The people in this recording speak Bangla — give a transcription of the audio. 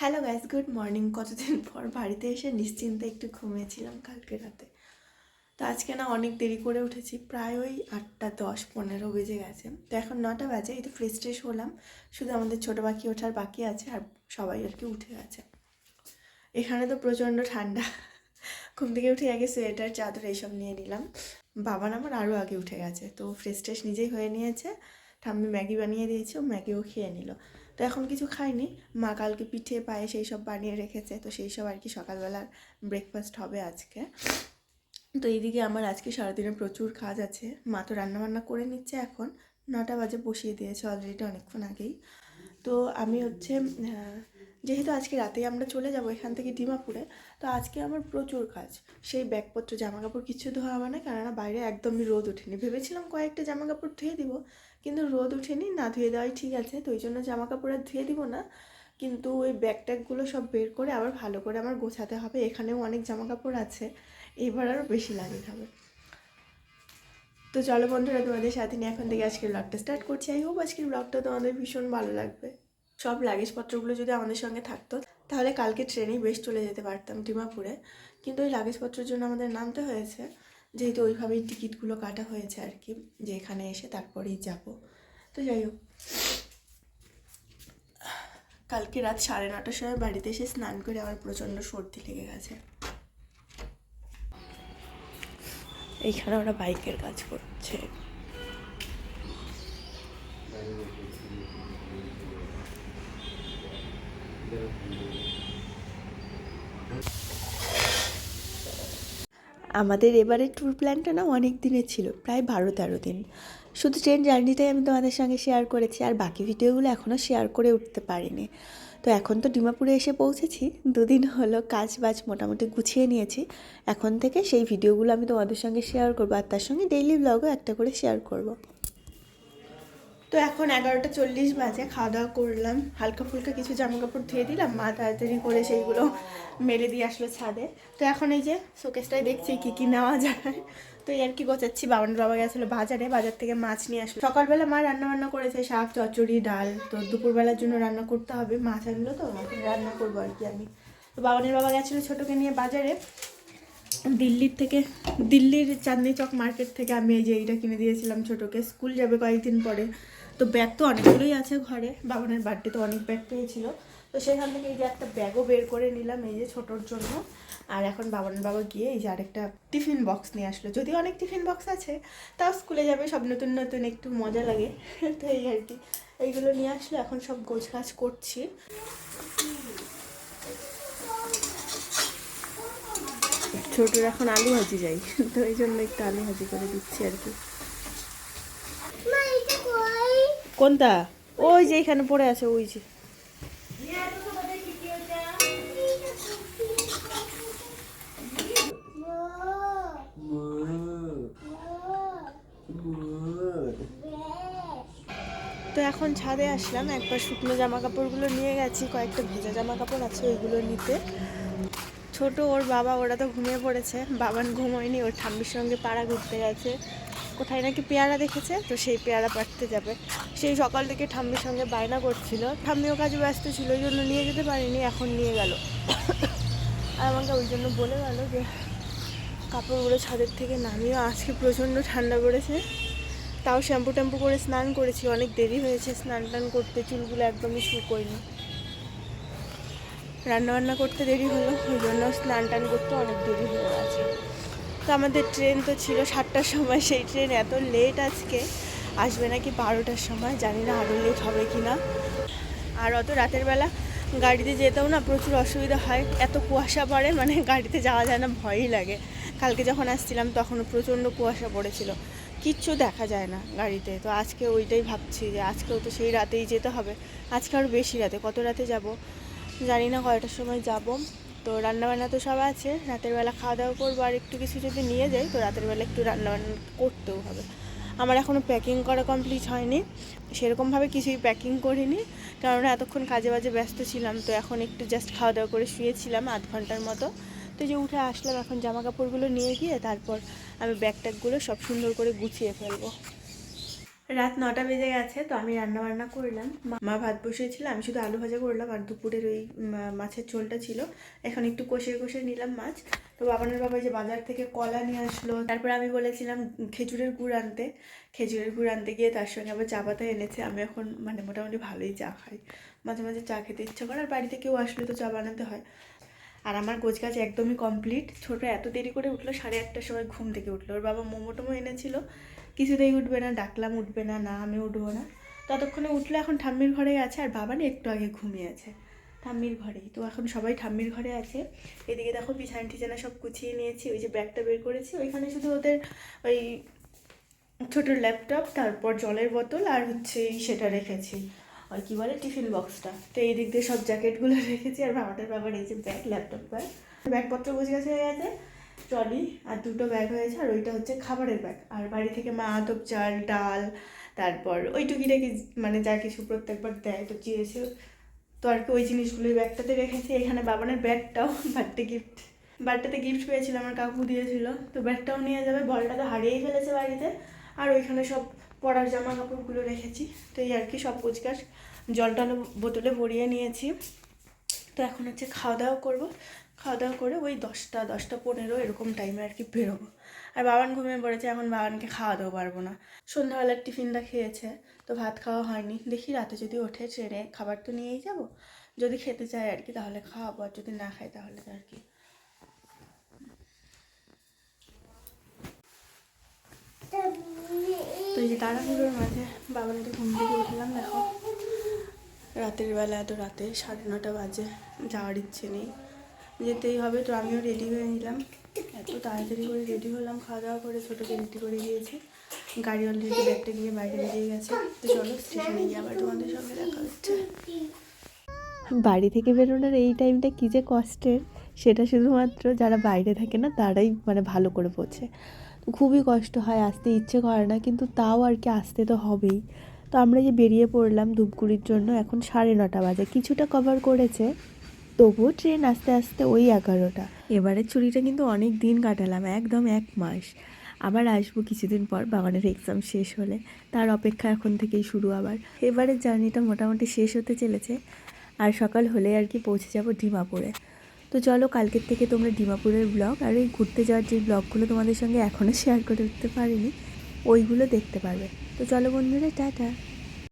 হ্যালো গাইজ গুড মর্নিং কতদিন পর বাড়িতে এসে নিশ্চিন্তে একটু ঘুমিয়েছিলাম কালকে রাতে। তো আজকে না অনেক দেরি করে উঠেছি। প্রায় ওই আটটা দশ পনেরো বেজে গেছে। তো এখন নটা বাজে, এই তো ফ্রেশ ট্রেশ হলাম। শুধু আমাদের ছোটো পাখি ওঠার বাকি আছে আর সবাই আর কি উঠে গেছে। এখানে তো প্রচণ্ড ঠান্ডা। ঘুম থেকে উঠে আগে সোয়েটার, চাদর এইসব নিয়ে নিলাম। বাবা আমার আরও আগে উঠে গেছে। তো ফ্রেশ ট্রেশ নিজেই হয়ে নিয়েছে। ঠাম্মি ম্যাগি বানিয়ে দিয়েছে। ও ম্যাগিও খেয়ে নিল। তো এখন কিছু খাইনি। মা কালকে পিঠে পায়ে সেই সব বানিয়ে রেখেছে। তো সেই সব আর কি সকালবেলার ব্রেকফাস্ট হবে আজকে। তো এইদিকে আমার আজকে সারাদিনে প্রচুর কাজ আছে। মা তো রান্নাবান্না করে নিচ্ছে এখন। নটা বাজে বসিয়ে দিয়েছে অলরেডি অনেকক্ষণ আগেই। তো আমি হচ্ছে যেহেতু আজকে রাতেই আমরা চলে যাব এখান থেকে ডিমাপুরে, তো আজকে আমার প্রচুর কাজ। সেই ব্যাগপত্র জামা কাপড় কিছু ধোয়া হবে না, কেননা বাইরে একদমই রোদ ওঠেনি। ভেবেছিলাম কয়েকটা জামা কাপড় ধুয়ে দিব, কিন্তু রোদ ওঠেনি, না ধুয়ে দেওয়াই ঠিক আছে, তো ওই জন্য জামা কাপড় আর ধুয়ে দিব না। কিন্তু ওই ব্যাগ ট্যাগগুলো সব বের করে আবার ভালো করে আমার গোছাতে হবে, এখানেও অনেক জামা কাপড় আছে, এবার আরও বেশি লাগে হবে। তো চলো বন্ধুরা, তোমাদের সাথে নিয়ে এখন থেকে আজকের ব্লগটা স্টার্ট করছি। আই হোপ আজকের ব্লগটা তোমাদের ভীষণ ভালো লাগবে। সব লাগেজপত্রগুলো যদি আমাদের সঙ্গে থাকতো, তাহলে কালকে ট্রেনেই বেশ চলে যেতে পারতাম ডিমাপুরে। কিন্তু ওই লাগেজপত্রের জন্য আমাদের নামতে হয়েছে, যেহেতু ওইভাবেই টিকিটগুলো কাটা হয়েছে আর কি, যে এখানে এসে তারপরেই যাব। তো যাই হোক, কালকে রাত সাড়ে নটার সময় বাড়িতে এসে স্নান করে আমার প্রচণ্ড সর্দি লেগে গেছে। এইখানে ওরা বাইকের কাজ করছে। আমাদের এবারের ট্যুর প্ল্যানটা না অনেক দিনের ছিল, প্রায় বারো তেরো দিন। শুধু ট্রেন জার্নিটাই আমি তোমাদের সঙ্গে শেয়ার করেছি, আর বাকি ভিডিওগুলো এখনও শেয়ার করে উঠতে পারিনি। তো এখন তো ডিমাপুরে এসে পৌঁছেছি, দুদিন হলো কাজ বাজ মোটামুটি গুছিয়ে নিয়েছি। এখন থেকে সেই ভিডিওগুলো আমি তোমাদের সঙ্গে শেয়ার করব, আর তার সঙ্গে ডেইলি ব্লগও একটা করে শেয়ার করব। তো এখন এগারোটা চল্লিশ বাজে খাওয়া দাওয়া করলাম। হালকা ফুলকা কিছু জামা কাপড় ধুয়ে দিলাম। মা তাড়াতাড়ি করে সেইগুলো মেলে দিয়ে আসলো ছাদে। তো এখন এই যে শোকেসটাই দেখছি কি কি নেওয়া যায়। তো এই আর কি গোছাচ্ছি। বাবান বাবা গেছিল বাজারে, বাজার থেকে মাছ নিয়ে আসলো। সকালবেলা মা রান্না বান্না করেছে, শাক, চচ্চড়ি, ডাল। তো দুপুরবেলার জন্য রান্না করতে হবে। মাছ আনলো তো রান্না করব আর কি আমি। তো বাবানের বাবা গেছিল ছোটোকে নিয়ে বাজারে। দিল্লির থেকে, দিল্লির চাঁদনি চক মার্কেট থেকে আমি এই যে এইটা কিনে দিয়েছিলাম ছোটোকে। স্কুল যাবে কয়েকদিন পরে। তো ব্যাগ তো অনেকগুলোই আছে ঘরে। বাবানের বার্থডে তো অনেক ব্যাগ পেয়েছিল। তো সেখান থেকে এই যে একটা ব্যাগও বের করে নিলাম এই যে ছোটোর জন্য। আর এখন বাবানের বাবা গিয়ে এই যে আরেকটা টিফিন বক্স নিয়ে আসলো। যদি অনেক টিফিন বক্স আছে, তাও স্কুলে যাবে, সব নতুন নতুন, একটু মজা লাগে। তো এই আর কি। এইগুলো নিয়ে আসলো, এখন সব গোছ গাছ করছি। ছোটোর এখন আলু ভাজি যাই। তো এই জন্য একটু আলু ভাজি করে দিচ্ছি আর কি। কোনটা? ওই যে এখানে পড়ে আছে ওই যে। তো এখন ছাদে আসলাম একবার শুকনো জামা কাপড়গুলো নিয়ে গেছি কয়েকটা ভেজা জামা কাপড় আছে ওইগুলো নিতে। ছোট ওর বাবা, ওরা তো ঘুমিয়ে পড়েছে। বাবান ঘুমোয়নি, ওর ঠাম্মির সঙ্গে পাড়া ঘুরতে গেছে। কোথায় নাকি পেয়ারা দেখেছে? তো সেই পেয়ারা পাড়তে যাবে। সেই সকাল থেকে ঠাম্মির সঙ্গে বায়না করছিল। ঠাম্মিও কাজে ব্যস্ত ছিল, ওই জন্য নিয়ে যেতে পারিনি, এখন নিয়ে গেল। আর আমাকে ওই জন্য বলে গেল যে, কাপড়গুলো ছাদের থেকে নামিও। আজকে প্রচণ্ড ঠান্ডা পড়েছে। তাও শ্যাম্পু ট্যাম্পু করে স্নান করেছি। অনেক দেরি হয়েছে স্নান টান করতে, চুলগুলো একদমই শুকোয়নি। রান্নাবান্না করতে দেরি হলো ওই জন্য স্নান টান করতে অনেক দেরি হয়ে গেছে। তো আমাদের ট্রেন তো ছিল সাতটার সময়, সেই ট্রেন এত লেট আজকে, আসবে নাকি বারোটার সময়, জানি না আরও লেট হবে কি না আর অত রাতের বেলা গাড়িতে যেতেও না প্রচুর অসুবিধা হয়, এত কুয়াশা পড়ে মানে গাড়িতে যাওয়া যায় না, ভয়ই লাগে। কালকে যখন আসছিলাম তখনও প্রচণ্ড কুয়াশা পড়েছিল, কিচ্ছু দেখা যায় না গাড়িতে। তো আজকে ওইটাই ভাবছি যে আজকেও তো সেই রাতেই যেতে হবে, আজকে আরও বেশি রাতে, কত রাতে যাব? জানি না কয়টার সময় যাব। তো রান্নাবান্না তো সব আছে, রাতের বেলা খাওয়া দাওয়া করব, আর একটু কিছু যদি নিয়ে যাই, তো রাতের বেলা একটু রান্নাবান্না করতেও হবে। আমার এখনও প্যাকিং করা কমপ্লিট হয়নি, সেরকমভাবে কিছুই প্যাকিং করিনি কারণ এতক্ষণ কাজে বাজে ব্যস্ত ছিলাম, তো এখন একটু জাস্ট খাওয়া দাওয়া করে শুয়েছিলাম আধ ঘণ্টার মতো। তো যে উঠে আসলাম, এখন জামা কাপড়গুলো নিয়ে গিয়ে তারপর আমি ব্যাগ ট্যাগগুলো সব সুন্দর করে গুছিয়ে ফেলব। রাত নটা বেজে গেছে, তো আমি রান্না বান্না করলাম। মা- ভাত বসিয়েছিল, আমি শুধু আলু ভাজা করলাম আর দুপুরের ওই মাছের ঝোলটা ছিল। এখন একটু কষিয়ে কষিয়ে নিলাম মাছ। তো বাবানের বাবা যে বাজার থেকে কলা নিয়ে আসলো। তারপর আমি বলেছিলাম খেজুরের গুড় আনতে। খেজুরের গুড় আনতে গিয়ে তার সঙ্গে আবার চা পাতা এনেছে। আমি এখন মানে মোটামুটি ভালোই চা খাই। মাঝে মাঝে চা খেতে ইচ্ছা করে, আর বাড়িতে কেউ আসলে তো চা বানাতে হয়। আর আমার গোছ গাছ একদমই কমপ্লিট ছোট এত দেরি করে উঠল, সাড়ে আটটার সময় ঘুম থেকে উঠল। ওর বাবা মোমো টোমো এনেছিল। কিছুতেই উঠবে না, ডাকলাম উঠবে না না আমি উঠবো না। ততক্ষণে উঠল এখন ঠাম্মির ঘরে আছে আর বাবা না একটু আগে ঘুমিয়ে আছে। ঠাম্মির ঘরেই। তো এখন সবাই ঠাম্মির ঘরে আছে। এদিকে দেখো বিছানা টিছানা সব গুছিয়ে নিয়েছি, ওই যে ব্যাগটা বের করেছি। ওইখানে শুধু ওদের ওই ছোটো ল্যাপটপ, তারপর জলের বোতল আর হচ্ছে সেটা রেখেছি। ওই কী বলে? টিফিন বক্সটা। তো এই দিক দিয়ে সব জ্যাকেটগুলো রেখেছি আর বাবাটার বাবার এই যে ব্যাগ, ল্যাপটপ ব্যাগ। ব্যাগপত্র বুঝে গেছে হয়ে গেছে। ট্রলি আর দুটো ব্যাগ হয়েছে আর ওইটা হচ্ছে খাবারের ব্যাগ আর বাড়ি থেকে মা আতপ চাল, ডাল, তারপর ওই টুকিটাকি মানে যা কিছু প্রত্যেকবার দেয় তো চেয়েছে তো আর কি ওই জিনিসগুলো ব্যাগটাতে রেখেছি। এখানে বাবানের ব্যাগটাও বার্থডে গিফট বার্থডেতে গিফট পেয়েছিল, আমার কাকু দিয়েছিল। তো ব্যাগটাও নিয়ে যাবে, বলটা তো হারিয়েই ফেলেছে বাড়িতে। আর ওইখানে সব পরার জামা কাপড়গুলো রেখেছি। তো এই আর কি সব কুচকাশ জল টল বোতলে ভরিয়ে নিয়েছি। তো এখন হচ্ছে খাওয়া দাওয়া করব। খাওয়া দাওয়া করে ওই দশটা দশটা পনেরো এরকম টাইমে আর কি বেরোবো। আর বাবান ঘুমিয়ে পড়েছে, এখন বাবানকে খাওয়া দাওয়া পারব না। সন্ধ্যাবেলার টিফিনটা খেয়েছে, তো ভাত খাওয়া হয়নি। দেখি রাতে যদি ওঠে ট্রেনে খাবার তো নিয়েই যাব। যদি খেতে চায় আর কি, তাহলে খাওয়াবো, আর যদি না খাই তাহলে আর কি। তো এই যে তাড়াহুড়োর মাঝে বাবানকে ঘুম থেকে উঠলাম, দেখো। রাতের বেলা এত রাতে সাড়ে নটা বাজে, যাওয়ার ইচ্ছে নেই। যেতেই হবে তো আমিও রেডি হয়ে নিলাম। এত তাড়াতাড়ি করে রেডি হলাম, খাওয়া দাওয়া করে ছোটোকে রেডি করে দিয়েছি। গাড়ি অলরেডি ব্যাগটা নিয়ে বাইরে বেরিয়ে গেছে। তো চলো স্টেশনে গিয়ে আবার তোমাদের সঙ্গে দেখা হচ্ছে। বাড়ি থেকে বেরোনোর এই টাইমটা কী যে কষ্টের, সেটা শুধুমাত্র যারা বাইরে থাকে না, তারাই মানে ভালো করে বোঝে। খুবই কষ্ট হয়, আসতে ইচ্ছে করে না, কিন্তু তাও আর কি আসতে তো হবেই। তো আমরা যে বেরিয়ে পড়লাম ধূপগুড়ির জন্য, এখন সাড়ে নটা বাজে। কিছুটা কভার করেছে, তবুও ট্রেন আস্তে আস্তে ওই এগারোটা। এবারে ছুটিটা কিন্তু অনেক দিন কাটালাম, একদম এক মাস। আবার আসব কিছুদিন পর, বাগানের এক্সাম শেষ হলে। তার অপেক্ষা এখন থেকেই শুরু আবার। এবারের জার্নিটা মোটামুটি শেষ হতে চলেছে। আর সকাল হলে আর কি পৌঁছে যাব ডিমাপুরে। তো চলো, কালকের থেকে তোমরা ডিমাপুরের ব্লগ আর এই ঘুরতে যাওয়ার যে ব্লগগুলো তোমাদের সঙ্গে এখনও শেয়ার করে উঠতে পারিনি, ওইগুলো দেখতে পারবে। তো চলো বন্ধুরা টাটা।